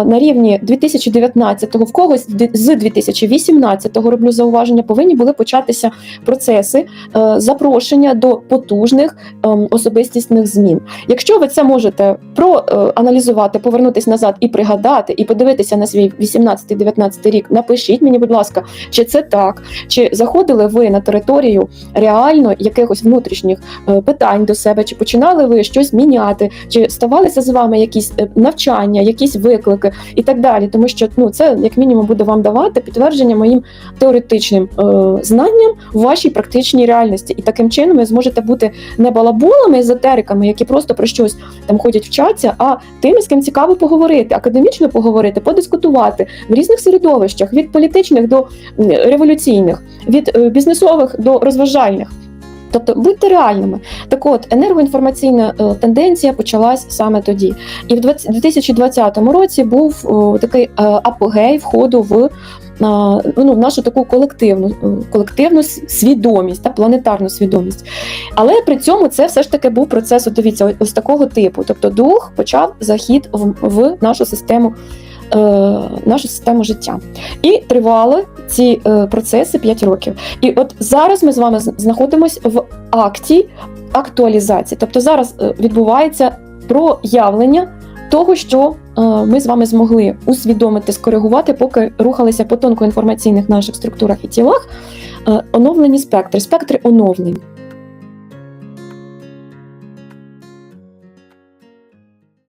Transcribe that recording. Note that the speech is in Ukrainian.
е, на рівні 2019-го, в когось з 2018-го, роблю зауваження, повинні були початися процеси е, запрошення до потужних ем, особистісних змін. Якщо ви це можете проаналізувати, повернутися назад і пригадати, і подивитися на свій 18-19 рік, напишіть мені, будь ласка, чи це так, чи заходили ви на територію реально якихось внутрішніх е, питань до себе, чи починали ви щось міняти, чи ставалися з вами якісь е, навчання, якісь виклики і так далі. Тому що ну це як мінімум буде вам давати підтвердження моїм теоретичним е, знанням в вашій практичній реальності. І таким чином ви зможете бути не балаболами, езотериками, які просто про щось там ходять вчаться, а тими, з ким цікаво поговорити, академічно поговорити, подискутувати в різних середовищах від політичних до революційних, від е, бізнесових до розважальних. Тобто будьте реальними. Так от енергоінформаційна е, тенденція почалась саме тоді. І в 2020 році був такий е, апогей входу в. Ну, нашу таку колективну е, колективну свідомість та планетарну свідомість. Але при цьому це все ж таки був процес, дивіться, ось- такого типу. Тобто дух почав захід в, в нашу систему, е, нашу систему життя. І тривали ці е, процеси 5 років. І от зараз ми з вами знаходимося в акті актуалізації. Тобто зараз е, відбувається проявлення того, що е, ми з вами змогли усвідомити, скоригувати, поки рухалися по тонкоінформаційних наших структурах і тілах. е, Оновлені спектри, спектри оновлень.